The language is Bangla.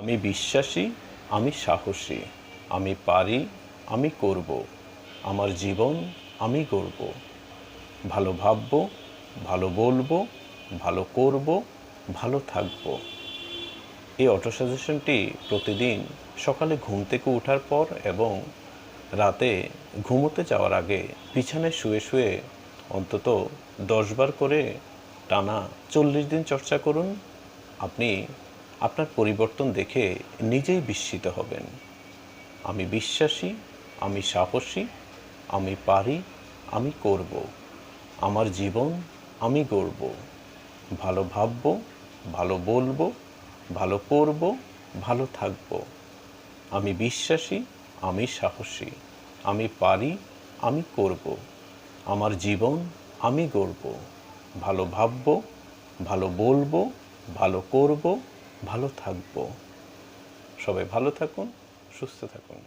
আমি বিশ্বাসী, আমি সাহসী। আমি পারি, আমি করব। আমার জীবন আমি গড়ব। ভালো ভাববো, ভালো বলব, ভালো করব, ভালো থাকব। এই অটো সাজেশনটি প্রতিদিন সকালে ঘুম থেকে ওঠার পর এবং রাতে ঘুমোতে যাওয়ার আগে বিছানায় শুয়ে শুয়ে অন্তত দশবার করে টানা চল্লিশ দিন চর্চা করুন। আপনি আপনার পরিবর্তন দেখে নিজেই বিস্মিত হবেন। আমি বিশ্বাসী, আমি সাহসী, আমি পারি, আমি করব। আমার জীবন আমি গড়ব। ভালো ভাববো, ভালো বলব, ভালো করব, ভালো থাকব। আমি বিশ্বাসী, আমি সাহসী, আমি পারি, আমি করব। আমার জীবন আমি গড়ব। ভালো ভাববো, ভালো বলব, ভালো করব ভালো থাকব। সবাই ভালো থাকুন সুস্থ থাকুন।